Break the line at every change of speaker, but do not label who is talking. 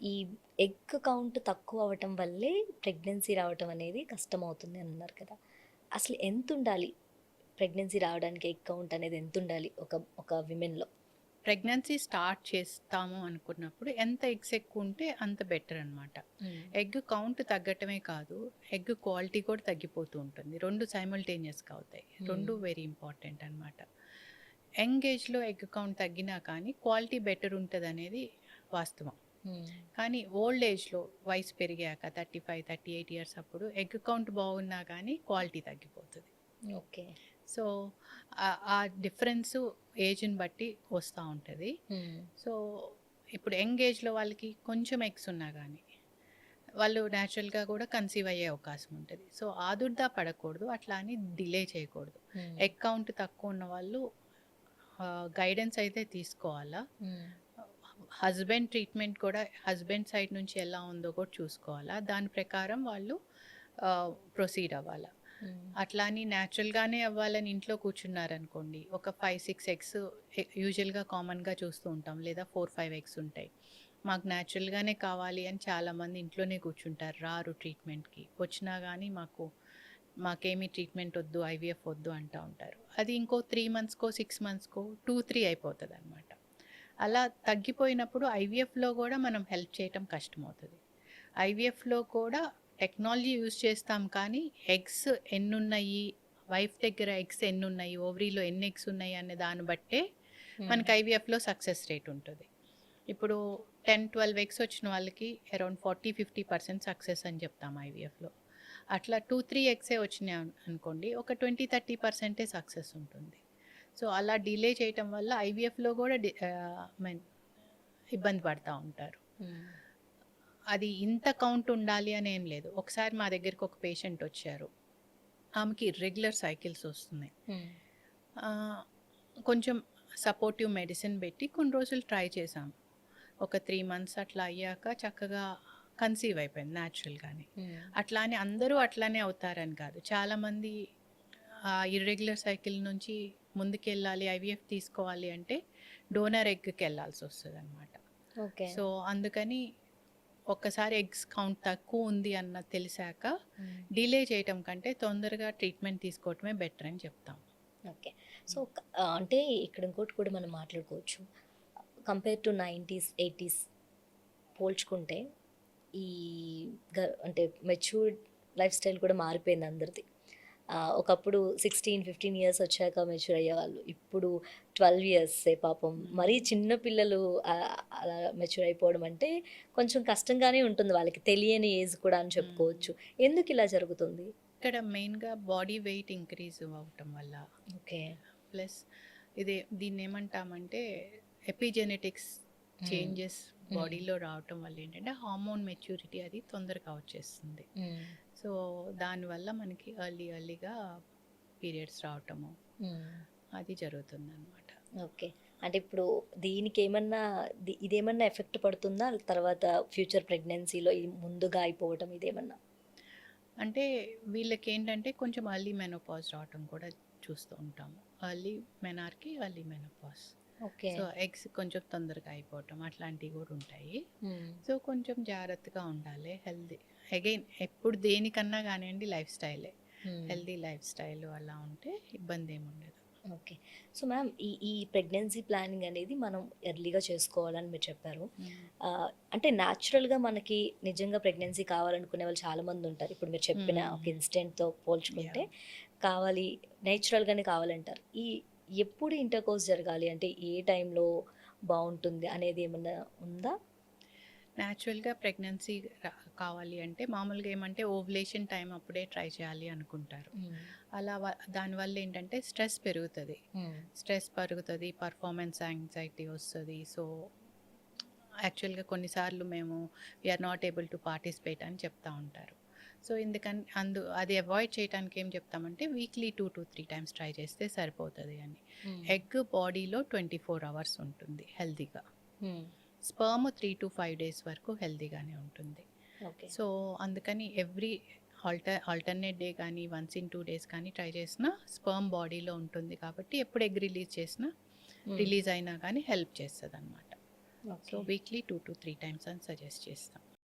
ఈ egg count తక్కువ అవ్వటం వల్లే ప్రెగ్నెన్సీ రావటం అనేది కష్టమవుతుంది అని అన్నారు కదా. అసలు ఎంత ఉండాలి ప్రెగ్నెన్సీ రావడానికి ఎగ్ కౌంట్ అనేది ఎంత ఉండాలి ఒక ఒక విమెన్లో?
ప్రెగ్నెన్సీ స్టార్ట్ చేస్తాము అనుకున్నప్పుడు ఎంత ఎగ్స్ ఎక్కువ ఉంటే అంత బెటర్ అనమాట ఎగ్ కౌంట్ తగ్గటమే కాదు ఎగ్ క్వాలిటీ కూడా తగ్గిపోతూ ఉంటుంది. రెండు సైమల్టేనియస్గా అవుతాయి. రెండు వెరీ ఇంపార్టెంట్ అనమాట యంగ్ ఏజ్లో ఎగ్ కౌంట్ తగ్గినా కానీ క్వాలిటీ బెటర్ ఉంటుంది అనేది వాస్తవం. కానీ ఓల్డ్ ఏజ్లో వయసు పెరిగాక thirty five thirty eight years అప్పుడు ఎగ్ కౌంట్ బాగున్నా కానీ క్వాలిటీ తగ్గిపోతుంది.
ఓకే.
సో ఆ- డిఫరెన్స్ ఏజ్ని బట్టి వస్తూ ఉంటుంది. సో ఇప్పుడు యంగ్ ఏజ్లో వాళ్ళకి కొంచెం ఎగ్స్ ఉన్నా కానీ వాళ్ళు న్యాచురల్గా కూడా కన్సీవ్ అయ్యే అవకాశం ఉంటుంది. సో ఆదుర్దా పడకూడదు అట్లా అని డిలే చేయకూడదు. ఎగ్ కౌంట్ తక్కువ ఉన్న వాళ్ళు గైడెన్స్ అయితే తీసుకోవాలా? హస్బెండ్ ట్రీట్మెంట్ కూడా హస్బెండ్ సైడ్ నుంచి ఎలా ఉందో కూడా చూసుకోవాలా. దాని ప్రకారం వాళ్ళు ప్రొసీడ్ అవ్వాలా. అట్లా అని న్యాచురల్గానే అవ్వాలని ఇంట్లో కూర్చున్నారనుకోండి ఒక ఫైవ్ సిక్స్ ఎగ్స్ యూజువల్గా కామన్గా చూస్తూ ఉంటాం లేదా ఫోర్ ఫైవ్ ఎగ్స్ ఉంటాయి. మాకు న్యాచురల్గానే కావాలి అని చాలామంది ఇంట్లోనే కూర్చుంటారు రారు ట్రీట్మెంట్కి వచ్చినా కానీ మాకు మాకేమీ ట్రీట్మెంట్ వద్దు ఐవీఎఫ్ వద్దు అంటూ ఉంటారు. అది ఇంకో త్రీ మంత్స్కో సిక్స్ మంత్స్కో టూ త్రీ అయిపోతుంది అనమాట అలా తగ్గిపోయినప్పుడు ఐవీఎఫ్లో కూడా మనం హెల్ప్ చేయటం కష్టమవుతుంది. ఐవీఎఫ్లో కూడా టెక్నాలజీ యూజ్ చేస్తాం కానీ ఎగ్స్ ఎన్ని ఉన్నాయి వైఫ్ దగ్గర ఎగ్స్ ఎన్ని ఉన్నాయి ఓవరీలో ఎన్ని ఎగ్స్ ఉన్నాయి అనే దాన్ని బట్టే మనకి ఐవీఎఫ్లో సక్సెస్ రేట్ ఉంటుంది. ఇప్పుడు టెన్ ట్వెల్వ్ ఎగ్స్ వచ్చిన వాళ్ళకి around forty fifty percent success అని చెప్తాం ఐవీఎఫ్లో అట్లా టూ త్రీ ఎగ్సే వచ్చినాయి అను- అనుకోండి ఒక ట్వంటీ థర్టీ పర్సెంటే సక్సెస్ ఉంటుంది. సో అలా డిలే చేయటం వల్ల ఐవీఎఫ్లో కూడా డి మీన్ ఇబ్బంది పడుతూ ఉంటారు. అది ఇంత కౌంట్ ఉండాలి అని ఏం లేదు. ఒకసారి మా దగ్గరికి ఒక పేషెంట్ వచ్చారు. ఆమెకి రెగ్యులర్ సైకిల్స్ వస్తున్నాయి. కొంచెం సపోర్టివ్ మెడిసిన్ పెట్టి కొన్ని రోజులు ట్రై చేసాం ఒక త్రీ మంత్స్ అట్లా అయ్యాక చక్కగా కన్సీవ్ అయిపోయింది న్యాచురల్గానే. అట్లా అని అందరూ అట్లానే అవుతారని కాదు. చాలామంది ఆ ఇర్రెగ్యులర్ సైకిల్ నుంచి ముందుకెళ్ళాలి ఐవీఎఫ్ తీసుకోవాలి అంటే డోనర్ ఎగ్కి వెళ్ళాల్సి వస్తుంది అనమాట
ఓకే.
సో అందుకని ఒక్కసారి ఎగ్స్ కౌంట్ తక్కువ ఉంది అన్న తెలిసాక డిలే చేయటం కంటే తొందరగా ట్రీట్మెంట్ తీసుకోవటమే బెటర్ అని చెప్తాం.
ఓకే. సో అంటే ఇక్కడ ఇంకోటి కూడా మనం మాట్లాడుకోవచ్చు. కంపేర్ టు నైంటీస్ ఎయిటీస్ పోల్చుకుంటే ఈ అంటే మెచ్యూర్డ్ లైఫ్ స్టైల్ కూడా మారిపోయింది అందరిది. ఒకప్పుడు సిక్స్టీన్ ఫిఫ్టీన్ ఇయర్స్ వచ్చాక మెచ్యూర్ అయ్యేవాళ్ళు. ఇప్పుడు ట్వెల్వ్ ఇయర్స్ పాపం. మరీ చిన్న పిల్లలు అలా మెచ్యూర్ అయిపోవడం అంటే కొంచెం కష్టంగానే ఉంటుంది వాళ్ళకి. తెలియని ఏజ్ కూడా అని చెప్పుకోవచ్చు. ఎందుకు ఇలా జరుగుతుంది?
ఇక్కడ మెయిన్గా బాడీ వెయిట్ ఇంక్రీజ్ అవ్వటం వల్ల.
ఓకే.
ప్లస్ ఇది దీన్ని ఏమంటామంటే ఎపిజెనెటిక్స్ చేంజెస్ బాడీలో రావటం వల్ల ఏంటంటే హార్మోన్ మెచ్యూరిటీ అది తొందరగా వచ్చేస్తుంది. సో దానివల్ల మనకి ఎర్లీ ఎర్లీగా పీరియడ్స్ రావటము అది జరుగుతుంది అనమాట
ఓకే. అంటే ఇప్పుడు దీనికి ఏమన్నా ఇదేమన్నా ఎఫెక్ట్ పడుతుందా? తర్వాత ఫ్యూచర్ ప్రెగ్నెన్సీలో ముందుగా అయిపోవటం ఇదేమన్నా?
అంటే వీళ్ళకి ఏంటంటే కొంచెం ఎర్లీ మెనోపాజ్ రావటం కూడా చూస్తూ ఉంటాము. Early menarche early menopause. So eggs కొంచెం తొందరగా అయిపోవటం అట్లాంటివి కూడా ఉంటాయి. సో కొంచెం జాగ్రత్తగా ఉండాలి. హెల్దీ అగైన్ ఎప్పుడు దేనికన్నా కానివ్వండి లైఫ్ స్టైలే. హెల్దీ లైఫ్ స్టైల్ అలా ఉంటే ఇబ్బంది ఏమి ఉండదు.
ఓకే. సో మ్యామ్ ఈ ఈ ప్రెగ్నెన్సీ ప్లానింగ్ అనేది మనం ఎర్లీగా చేసుకోవాలని మీరు చెప్పారు. అంటే న్యాచురల్గా మనకి నిజంగా ప్రెగ్నెన్సీ కావాలనుకునే వాళ్ళు చాలా మంది ఉంటారు. ఇప్పుడు మీరు చెప్పిన. ఒక ఇన్సిడెంట్తో పోల్చుకుంటే కావాలి నేచురల్గానే కావాలంటారు. ఈ ఎప్పుడు ఇంటర్ కోర్స్ జరగాలి? అంటే ఏ టైంలో బాగుంటుంది అనేది ఏమన్నా ఉందా?
న్యాచురల్గా ప్రెగ్నెన్సీ కావాలి అంటే మామూలుగా ఏమంటే ఓవులేషన్ టైం అప్పుడే ట్రై చేయాలి అనుకుంటారు. అలా దానివల్ల ఏంటంటే స్ట్రెస్ పెరుగుతుంది. స్ట్రెస్ పెరుగుతుంది పర్ఫార్మెన్స్ యాంగ్జైటీ వస్తుంది. సో యాక్చువల్గా కొన్నిసార్లు మేము we are not able to participate అని చెప్తా ఉంటారు. సో ఎందుకని అందు అది అవాయిడ్ చేయడానికి ఏం చెప్తామంటే weekly two to three times try చేస్తే సరిపోతుంది అని. ఎగ్ బాడీలో ట్వంటీ ఫోర్ అవర్స్ ఉంటుంది హెల్తీగా. Sperm three to five days వరకు హెల్తీగానే ఉంటుంది.
ఓకే.
సో అందుకని ఎవ్రీ ఆల్టర్ ఆల్టర్నేట్ డే కానీ వన్స్ ఇన్ టూ డేస్ కానీ ట్రై చేసినా స్పర్మ్ బాడీలో ఉంటుంది కాబట్టి ఎప్పుడు ఎగ్ రిలీజ్ చేసినా రిలీజ్ అయినా కానీ హెల్ప్ చేస్తుంది అనమాట so weekly two to three times అని సజెస్ట్ చేస్తాం.